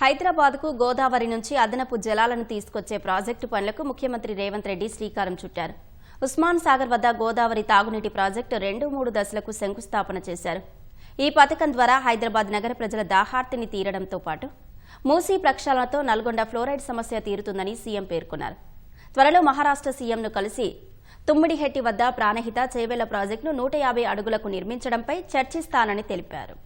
హైదరాబాద్కు గోదావరి నుంచి అదనపు జలాలను తీసుకొచ్చే ప్రాజెక్టు పనులకు ముఖ్యమంత్రి రేవంత్ రెడ్డి శ్రీకారం చుట్టారు. ఉస్మాన్ సాగర్ వద్ద గోదావరి తాగునీటి ప్రాజెక్టు రెండు మూడు దశలకు శంకుస్థాపన చేశారు. ఈ పథకం ద్వారా హైదరాబాద్ నగర ప్రజల దాహార్తిని తీరడంతో పాటు మూసీ ప్రక్షాళనతో నల్గొండ ఫ్లోరైడ్ సమస్య తీరుతుందని సీఎం పేర్కొన్నారు. త్వరలో మహారాష్ట్ర సీఎంను కలిసి తుమ్మిడిహెట్టి వద్ద ప్రాణహిత చేవేళ్ళ ప్రాజెక్టును నూట యాభై అడుగులకు నిర్మించడంపై చర్చిస్తానని తెలిపారు.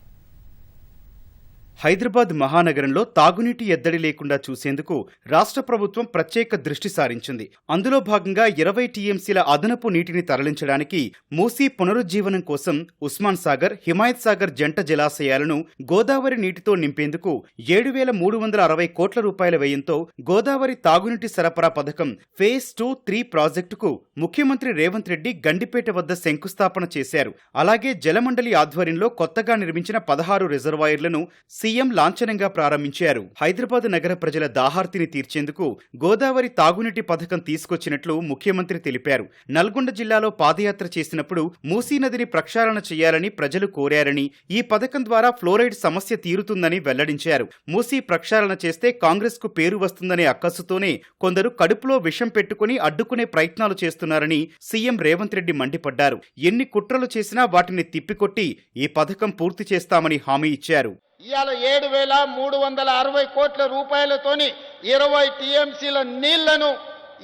హైదరాబాద్ మహానగరంలో తాగునీటి ఎద్దడి లేకుండా చూసేందుకు రాష్ట్ర ప్రభుత్వం ప్రత్యేక దృష్టి సారించింది. అందులో భాగంగా ఇరవై టీఎంసీల అదనపు నీటిని తరలించడానికి మూసీ పునరుజ్జీవనం కోసం ఉస్మాన్ సాగర్ హిమాయత్ సాగర్ జంట జలాశయాలను గోదావరి నీటితో నింపేందుకు ఏడు వేల మూడు వందల అరవై కోట్ల రూపాయల వ్యయంతో గోదావరి తాగునీటి సరఫరా పథకం ఫేజ్ టూ త్రీ ప్రాజెక్టుకు ముఖ్యమంత్రి రేవంత్ రెడ్డి గండిపేట వద్ద శంకుస్థాపన చేశారు. అలాగే జలమండలి ఆధ్వర్యంలో కొత్తగా నిర్మించిన పదహారు రిజర్వాయర్లను సీఎం లాంఛనంగా ప్రారంభించారు. హైదరాబాద్ నగర ప్రజల దాహార్తిని తీర్చేందుకు గోదావరి తాగునీటి పథకం తీసుకొచ్చినట్లు ముఖ్యమంత్రి తెలిపారు. నల్గొండ జిల్లాలో పాదయాత్ర చేసినప్పుడు మూసీ నదిని ప్రక్షాళన చేయాలని ప్రజలు కోరారని ఈ పథకం ద్వారా ఫ్లోరైడ్ సమస్య తీరుతుందని వెల్లడించారు. మూసీ ప్రక్షాళన చేస్తే కాంగ్రెస్కు పేరు వస్తుందనే అక్కసుతోనే కొందరు కడుపులో విషం పెట్టుకుని అడ్డుకునే ప్రయత్నాలు చేస్తున్నారని సీఎం రేవంత్ రెడ్డి మండిపడ్డారు. ఎన్ని కుట్రలు చేసినా వాటిని తిప్పికొట్టి ఈ పథకం పూర్తి చేస్తామని హామీ ఇచ్చారు. ఇవాళ ఏడు వేల మూడు వందల అరవై కోట్ల రూపాయలతోని ఇరవై టీఎంసీల నీళ్ళను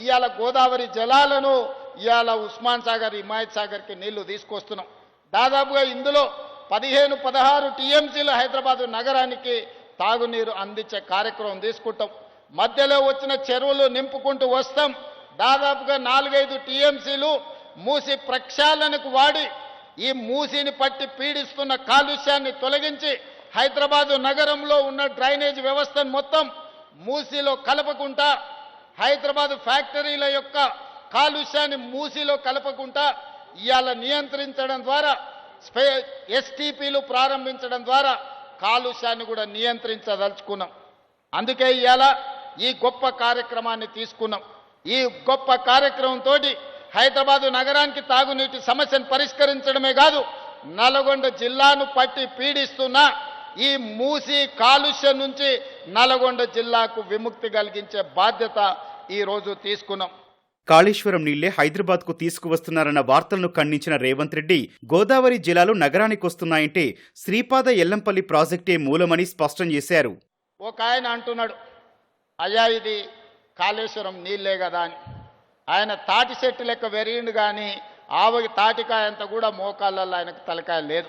ఇవాళ గోదావరి జలాలను ఇవాళ ఉస్మాన్ సాగర్ హిమాయత్ సాగర్కి నీళ్ళు తీసుకొస్తున్నాం. దాదాపుగా ఇందులో పదిహేను పదహారు టీఎంసీలు హైదరాబాదు నగరానికి తాగునీరు అందించే కార్యక్రమం తీసుకుంటాం. మధ్యలో వచ్చిన చెరువులు నింపుకుంటూ వస్తాం. దాదాపుగా నాలుగైదు టీఎంసీలు మూసి ప్రక్షాళనకు వాడి ఈ మూసిని పట్టి పీడిస్తున్న కాలుష్యాన్ని తొలగించి హైదరాబాదు నగరంలో ఉన్న డ్రైనేజ్ వ్యవస్థను మొత్తం మూసీలో కలపకుండా హైదరాబాదు ఫ్యాక్టరీల యొక్క కాలుష్యాన్ని మూసీలో కలపకుండా ఇవాళ నియంత్రించడం ద్వారా స్పే ఎస్టీపీలు ప్రారంభించడం ద్వారా కాలుష్యాన్ని కూడా నియంత్రించదలుచుకున్నాం. అందుకే ఇవాళ ఈ గొప్ప కార్యక్రమాన్ని తీసుకున్నాం. ఈ గొప్ప కార్యక్రమంతో హైదరాబాదు నగరానికి తాగునీటి సమస్యను పరిష్కరించడమే కాదు నల్గొండ జిల్లాను పట్టి పీడిస్తున్న ఈ మూసి కాలుష్యం నుంచి నల్గొండ జిల్లాకు విముక్తి కలిగించే బాధ్యత ఈ రోజు తీసుకున్నాం. కాళేశ్వరం నీళ్ళే హైదరాబాద్కు తీసుకువస్తున్నారన్న వార్తలను ఖండించిన రేవంత్ రెడ్డి గోదావరి జలాలు నగరానికి వస్తున్నాయంటే శ్రీపాద ఎల్లంపల్లి ప్రాజెక్టే మూలమని స్పష్టం చేశారు. ఒక ఆయన అంటున్నాడు అయ్యా ఇది కాళేశ్వరం నీళ్ళే కదా అని. ఆయన తాటి చెట్టు లెక్క వెరిగిండు కానీ ఆవకి తాటికాయ అంత కూడా మోకాళ్ళల్లో ఆయనకు తలకాయ లేదు.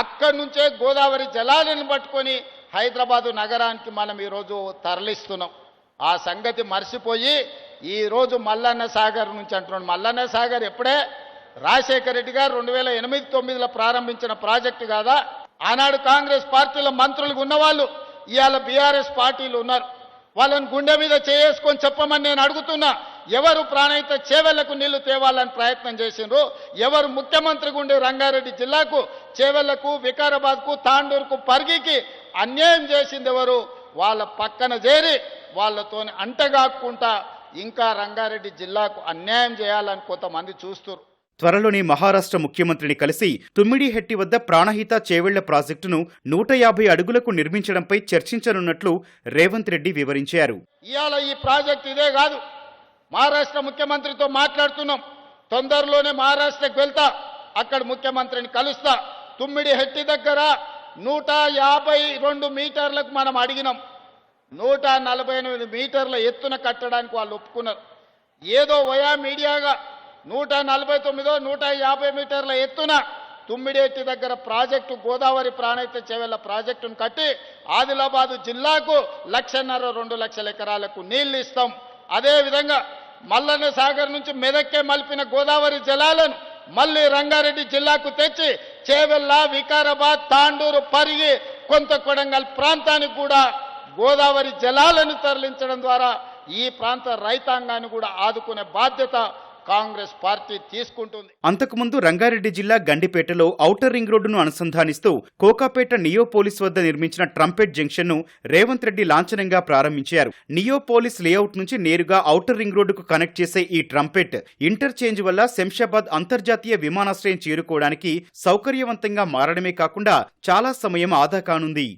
అక్కడి నుంచే గోదావరి జలాలను పట్టుకొని హైదరాబాదు నగరానికి మనం ఈరోజు తరలిస్తున్నాం. ఆ సంగతి మర్చిపోయి ఈరోజు మల్లన్న సాగర్ నుంచి అంటున్నాడు. మల్లన్న సాగర్ ఎప్పుడే? రాజశేఖర రెడ్డి గారు రెండు వేల ఎనిమిది తొమ్మిదిలో ప్రారంభించిన ప్రాజెక్టు కాదా? ఆనాడు కాంగ్రెస్ పార్టీలో మంత్రులుగా ఉన్నవాళ్ళు. ఇవాళ బీఆర్ఎస్ పార్టీలు ఉన్నారు. వాళ్ళని గుండె మీద చేసుకొని చెప్పమని నేను అడుగుతున్నా ఎవరు ప్రాణహిత చేవెళ్ళకు నీళ్ళు తేవాలని ప్రయత్నం చేసిండ్రు? ఎవరు ముఖ్యమంత్రి గుండె రంగారెడ్డి జిల్లాకు చేవెళ్ళకు వికారాబాద్కు తాండూరుకు పరిగికి అన్యాయం చేసింది ఎవరు? వాళ్ళ పక్కన చేరి వాళ్ళతోని అంటగాక్కుంటా ఇంకా రంగారెడ్డి జిల్లాకు అన్యాయం చేయాలని కొంతమంది చూస్తున్నారు త్వరలోనే మహారాష్ట్ర ముఖ్యమంత్రిని కలిసి తుమ్మిడిహెట్టి వద్ద ప్రాణహిత చేవెళ్ళ ప్రాజెక్టును నూట యాభై అడుగులకు నిర్మించడంపై చర్చించనున్నట్లు రేవంత్ రెడ్డి వివరించారు. ఇవాళ ఈ ప్రాజెక్ట్ ఇదే కాదు. మహారాష్ట్ర ముఖ్యమంత్రితో మాట్లాడుతున్నాం. తొందరలోనే మహారాష్ట్రకు వెళ్తా. అక్కడ ముఖ్యమంత్రిని కలుస్తా. తుమ్మిడి హెట్టి దగ్గర నూట యాభై రెండు మీటర్లకు మనం అడిగినాం. నూట నలభై ఎనిమిది మీటర్ల ఎత్తున కట్టడానికి వాళ్ళు ఒప్పుకున్నారు. ఏదో వయా మీడియాగా నూట నలభై తొమ్మిదో నూట యాభై మీటర్ల ఎత్తున తుమ్మిడేటి దగ్గర ప్రాజెక్టు గోదావరి ప్రాణైత చెవెళ్ళ ప్రాజెక్టును కట్టి ఆదిలాబాదు జిల్లాకు లక్షన్నర రెండు లక్షల ఎకరాలకు నీళ్ళు ఇస్తాం. అదేవిధంగా మల్లన్న సాగర్ నుంచి మెదక్కే మలిపిన గోదావరి జలాలను మళ్ళీ రంగారెడ్డి జిల్లాకు తెచ్చి చేవెళ్ళ వికారాబాద్ తాండూరు పరిగి కొంత కొడంగల్ ప్రాంతానికి కూడా గోదావరి జలాలను తరలించడం ద్వారా ఈ ప్రాంత రైతాంగాన్ని కూడా ఆదుకునే బాధ్యత కాంగ్రెస్ పార్టీ తీసుకుంటుంది. అంతకుముందు రంగారెడ్డి జిల్లా గండిపేటలో ఔటర్ రింగ్ రోడ్డును అనుసంధానిస్తూ కోకాపేట నియోపోలిస్ వద్ద నిర్మించిన ట్రంపెట్ జంక్షన్ను రేవంత్ రెడ్డి లాంఛనంగా ప్రారంభించారు. నియోపోలిస్ లేఅవుట్ నుంచి నేరుగా ఔటర్ రింగ్ రోడ్డుకు కనెక్ట్ చేసే ఈ ట్రంపెట్ ఇంటర్చేంజ్ వల్ల శంషాబాద్ అంతర్జాతీయ విమానాశ్రయం చేరుకోవడానికి సౌకర్యవంతంగా మారడమే కాకుండా చాలా సమయం ఆదా కానుంది.